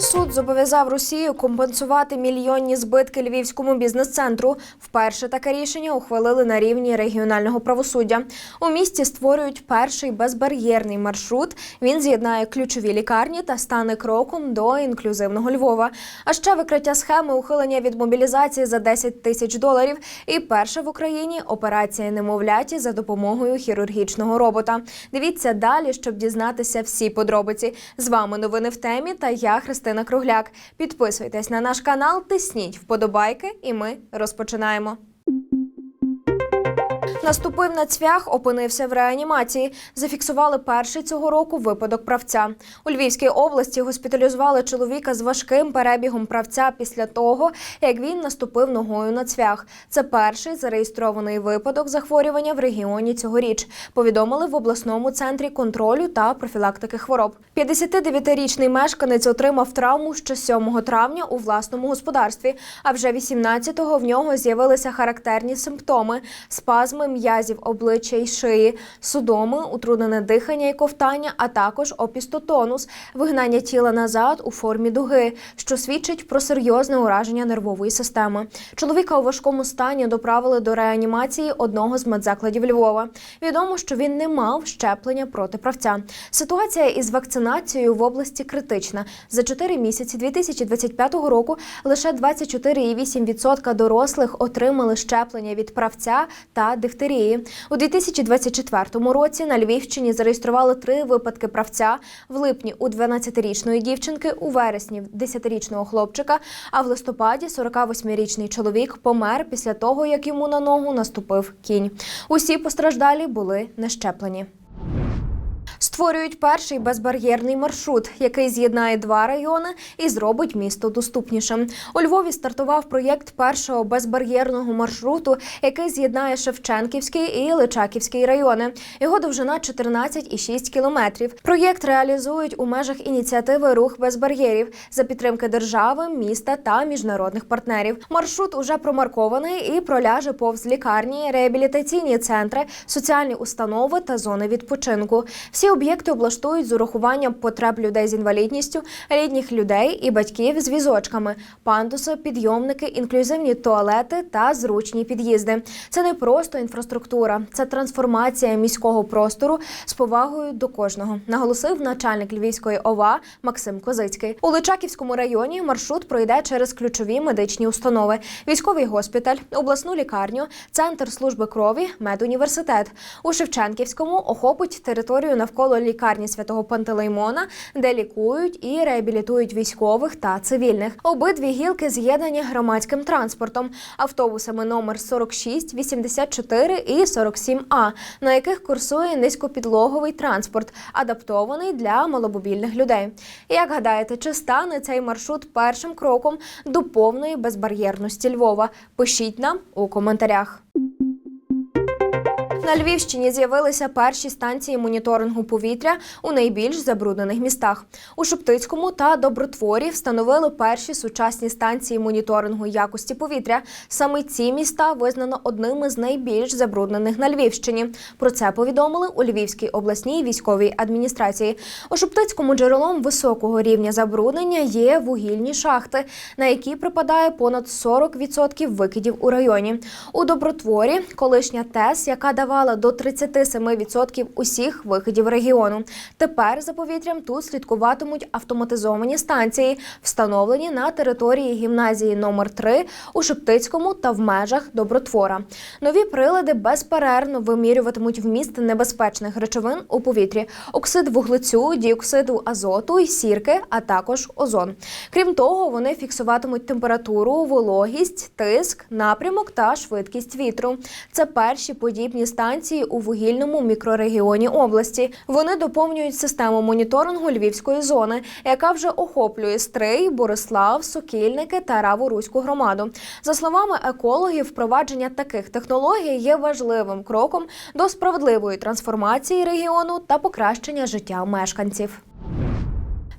Суд зобов'язав Росію компенсувати мільйонні збитки львівському бізнес-центру. Вперше таке рішення ухвалили на рівні регіонального правосуддя. У місті створюють перший безбар'єрний маршрут. Він з'єднає ключові лікарні та стане кроком до інклюзивного Львова. А ще викриття схеми ухилення від мобілізації за 10 тисяч доларів. І перша в Україні операція немовляті за допомогою хірургічного робота. Дивіться далі, щоб дізнатися всі подробиці. З вами новини в темі та я Христина Кругляк. Підписуйтесь на наш канал, тисніть вподобайки, і ми розпочинаємо. Наступив на цвях, опинився в реанімації. Зафіксували перший цього року випадок правця. У Львівській області госпіталізували чоловіка з важким перебігом правця після того, як він наступив ногою на цвях. Це перший зареєстрований випадок захворювання в регіоні цьогоріч. Повідомили в обласному центрі контролю та профілактики хвороб. 59-річний мешканець отримав травму ще 7 травня у власному господарстві. А вже 18-го в нього з'явилися характерні симптоми: спазми м'язів обличчя й шиї, судоми, утруднене дихання і ковтання, а також опістотонус, вигнання тіла назад у формі дуги, що свідчить про серйозне ураження нервової системи. Чоловіка у важкому стані доправили до реанімації одного з медзакладів Львова. Відомо, що він не мав щеплення проти правця. Ситуація із вакцинацією в області критична. За 4 місяці 2025 року лише 24,8% дорослих отримали щеплення від правця та дифтерії. У 2024 році на Львівщині зареєстрували три випадки правця в липні у 12-річної дівчинки, у вересні 10-річного хлопчика. А в листопаді 48-річний чоловік помер після того, як йому на ногу наступив кінь. Усі постраждалі були не щеплені. Створюють перший безбар'єрний маршрут, який з'єднає два райони і зробить місто доступнішим. У Львові стартував проєкт першого безбар'єрного маршруту, який з'єднає Шевченківський і Личаківський райони. Його довжина 14,6 кілометрів. Проєкт реалізують у межах ініціативи Рух без бар'єрів за підтримки держави, міста та міжнародних партнерів. Маршрут уже промаркований і проляже повз лікарні, реабілітаційні центри, соціальні установи та зони відпочинку. Всі об'єкти облаштують з урахуванням потреб людей з інвалідністю, літніх людей і батьків з візочками, пандуси, підйомники, інклюзивні туалети та зручні під'їзди. Це не просто інфраструктура, це трансформація міського простору з повагою до кожного, наголосив начальник Львівської ОВА Максим Козицький. У Личаківському районі маршрут пройде через ключові медичні установи: військовий госпіталь, обласну лікарню, центр служби крові, медуніверситет. У Шевченківському охопить територію навколо лікарні святого Пантелеймона, де лікують і реабілітують військових та цивільних. Обидві гілки з'єднані громадським транспортом, автобусами номер 46, 84 і 47А, на яких курсує низькопідлоговий транспорт, адаптований для маломобільних людей. Як гадаєте, чи стане цей маршрут першим кроком до повної безбар'єрності Львова? Пишіть нам у коментарях. На Львівщині з'явилися перші станції моніторингу повітря у найбільш забруднених містах. У Шептицькому та Добротворі встановили перші сучасні станції моніторингу якості повітря. Саме ці міста визнано одними з найбільш забруднених на Львівщині. Про це повідомили у Львівській обласній військовій адміністрації. У Шептицькому джерелом високого рівня забруднення є вугільні шахти, на які припадає понад 40% викидів у районі. У Добротворі колишня ТЕС, яка давала до 37% усіх викидів регіону. Тепер за повітрям тут слідкуватимуть автоматизовані станції, встановлені на території гімназії номер 3 у Шептицькому та в межах Добротвора. Нові прилади безперервно вимірюватимуть вміст небезпечних речовин у повітрі: оксид вуглецю, діоксиду азоту і сірки, а також озон. Крім того, вони фіксуватимуть температуру, вологість, тиск, напрямок та швидкість вітру. Це перші подібні станції у вугільному мікрорегіоні області. Вони доповнюють систему моніторингу львівської зони, яка вже охоплює Стрий, Борислав, Сокільники та Раворуську громаду. За словами екологів, впровадження таких технологій є важливим кроком до справедливої трансформації регіону та покращення життя мешканців.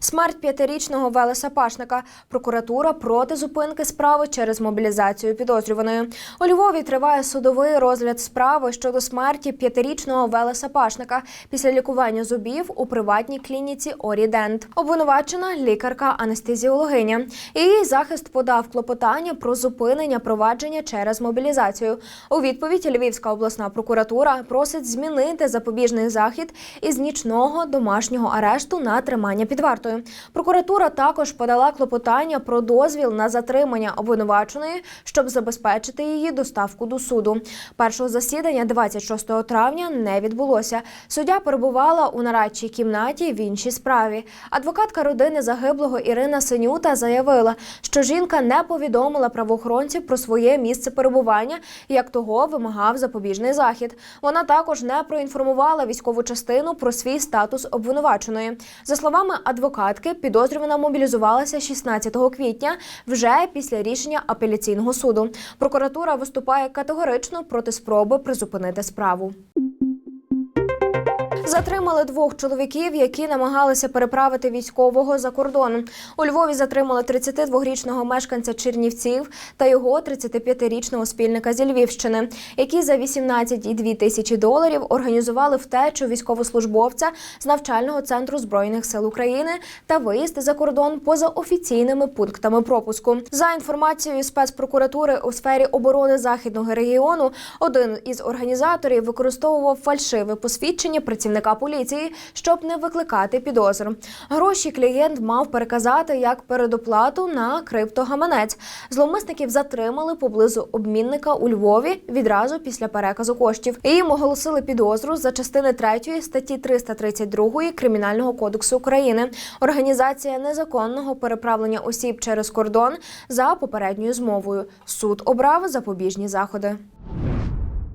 Смерть п'ятирічного Велеса Пашника. Прокуратура проти зупинки справи через мобілізацію підозрюваної. У Львові триває судовий розгляд справи щодо смерті п'ятирічного Велеса Пашника після лікування зубів у приватній клініці Орідент. Обвинувачена лікарка анестезіологиня. Її захист подав клопотання про зупинення провадження через мобілізацію. У відповідь Львівська обласна прокуратура просить змінити запобіжний захід із нічного домашнього арешту на тримання під вартою. Прокуратура також подала клопотання про дозвіл на затримання обвинуваченої, щоб забезпечити її доставку до суду. Першого засідання 26 травня не відбулося. Суддя перебувала у нарадчій кімнаті в іншій справі. Адвокатка родини загиблого Ірина Синюта заявила, що жінка не повідомила правоохоронців про своє місце перебування, як того вимагав запобіжний захід. Вона також не проінформувала військову частину про свій статус обвинуваченої. За словами адвокатки, підозрювана мобілізувалася 16 квітня вже після рішення апеляційного суду. Прокуратура виступає категорично проти спроби призупинити справу. Затримали двох чоловіків, які намагалися переправити військового за кордон. У Львові затримали 32-річного мешканця Чернівців та його 35-річного спільника зі Львівщини, які за 18,2 тисячі доларів організували втечу військовослужбовця з навчального центру збройних сил України та виїзд за кордон поза офіційними пунктами пропуску. За інформацією спецпрокуратури у сфері оборони західного регіону, один із організаторів використовував фальшиве посвідчення працівника поліції, щоб не викликати підозр. Гроші клієнт мав переказати як передоплату на криптогаманець. Зловмисників затримали поблизу обмінника у Львові відразу після переказу коштів. Їм оголосили підозру за частини 3 статті 332 Кримінального кодексу України. Організація незаконного переправлення осіб через кордон за попередньою змовою. Суд обрав запобіжні заходи.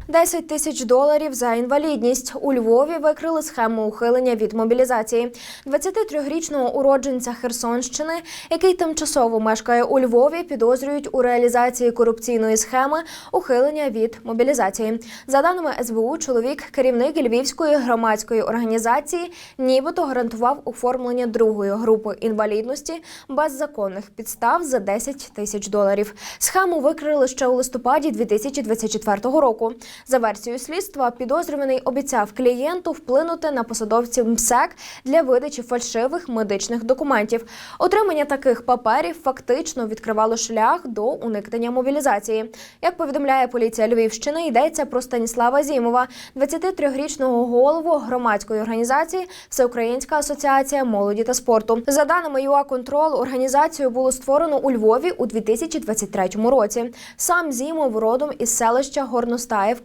10 тисяч доларів за інвалідність. У Львові викрили схему ухилення від мобілізації. 23-річного уродженця Херсонщини, який тимчасово мешкає у Львові, підозрюють у реалізації корупційної схеми ухилення від мобілізації. За даними СБУ, чоловік, керівник Львівської громадської організації, нібито гарантував оформлення другої групи інвалідності без законних підстав за 10 тисяч доларів. Схему викрили ще у листопаді 2024 року. За версією слідства, підозрюваний обіцяв клієнту вплинути на посадовців МСЕК для видачі фальшивих медичних документів. Отримання таких паперів фактично відкривало шлях до уникнення мобілізації. Як повідомляє поліція Львівщини, йдеться про Станіслава Зімова, 23-річного голову громадської організації Всеукраїнська асоціація молоді та спорту. За даними ЮА Контрол, організацію було створено у Львові у 2023 році. Сам Зімов родом із селища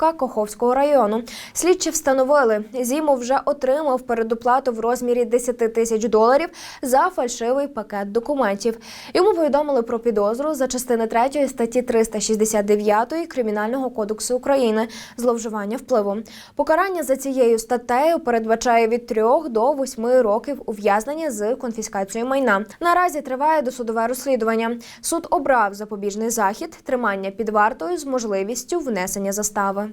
Горностаївка Коховського району. Слідчі встановили, Зімов вже отримав передоплату в розмірі 10 тисяч доларів за фальшивий пакет документів. Йому повідомили про підозру за частини 3 статті 369 Кримінального кодексу України зловживання впливом. Покарання за цією статтею передбачає від 3 до 8 років ув'язнення з конфіскацією майна. Наразі триває досудове розслідування. Суд обрав запобіжний захід тримання під вартою з можливістю внесення застави.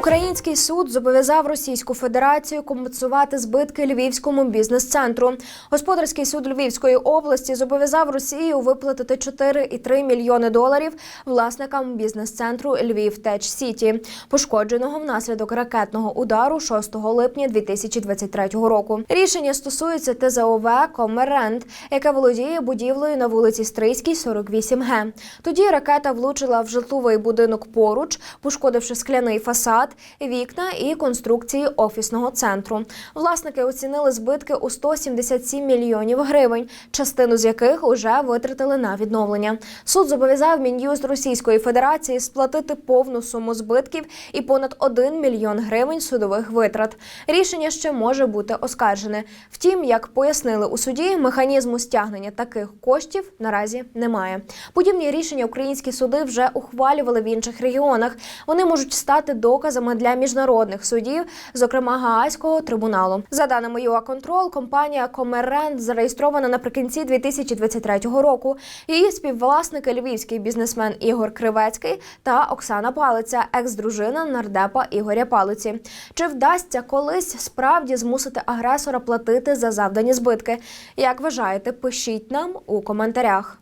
Український суд зобов'язав Російську Федерацію компенсувати збитки Львівському бізнес-центру. Господарський суд Львівської області зобов'язав Росію виплатити 4,3 мільйони доларів власникам бізнес-центру Львів Теч Сіті, пошкодженого внаслідок ракетного удару 6 липня 2023 року. Рішення стосується ТЗОВ Комерент, яке володіє будівлею на вулиці Стрийській, 48 г. Тоді ракета влучила в житловий будинок поруч, пошкодивши скляний фасад, вікна і конструкції офісного центру. Власники оцінили збитки у 177 мільйонів гривень, частину з яких уже витратили на відновлення. Суд зобов'язав мін'юст Російської Федерації сплатити повну суму збитків і понад 1 мільйон гривень судових витрат. Рішення ще може бути оскаржене. Втім, як пояснили у суді, механізму стягнення таких коштів наразі немає. Подібні рішення українські суди вже ухвалювали в інших регіонах. Вони можуть стати доказом доказами для міжнародних судів, зокрема Гаазького трибуналу. За даними ЮАКонтрол, компанія Комерент зареєстрована наприкінці 2023 року. Її співвласники львівський бізнесмен Ігор Кривецький та Оксана Палиця, екс-дружина нардепа Ігоря Палиці. Чи вдасться колись справді змусити агресора платити за завдані збитки? Як вважаєте, пишіть нам у коментарях.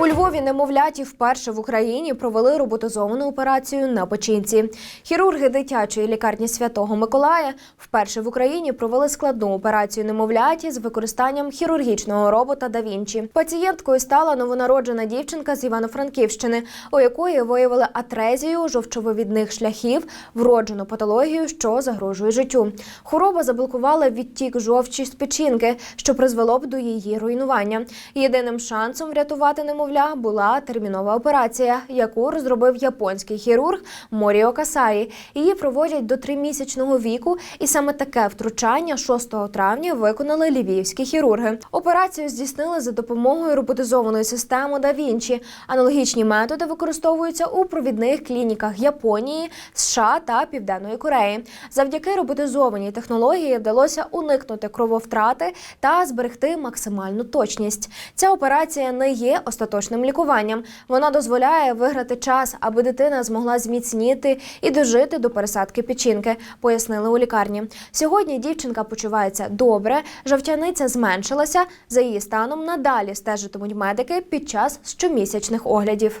У Львові немовляті вперше в Україні провели роботизовану операцію на печінці. Хірурги дитячої лікарні Святого Миколая вперше в Україні провели складну операцію немовляті з використанням хірургічного робота да Вінчі. Пацієнткою стала новонароджена дівчинка з Івано-Франківщини, у якої виявили атрезію жовчовивідних шляхів, вроджену патологію, що загрожує життю. Хвороба заблокувала відтік жовчі з печінки, що призвело б до її руйнування. Єдиним шансом врятувати немовля була термінова операція, яку розробив японський хірург Моріо Касаї. Її проводять до тримісячного віку, і саме таке втручання 6 травня виконали львівські хірурги. Операцію здійснили за допомогою роботизованої системи Да Вінчі. Аналогічні методи використовуються у провідних клініках Японії, США та Південної Кореї. Завдяки роботизованій технології вдалося уникнути крововтрати та зберегти максимальну точність. Ця операція не є остаточним лікуванням. Вона дозволяє виграти час, аби дитина змогла зміцніти і дожити до пересадки печінки, пояснили у лікарні. Сьогодні дівчинка почувається добре, жовтяниця зменшилася. За її станом надалі стежитимуть медики під час щомісячних оглядів.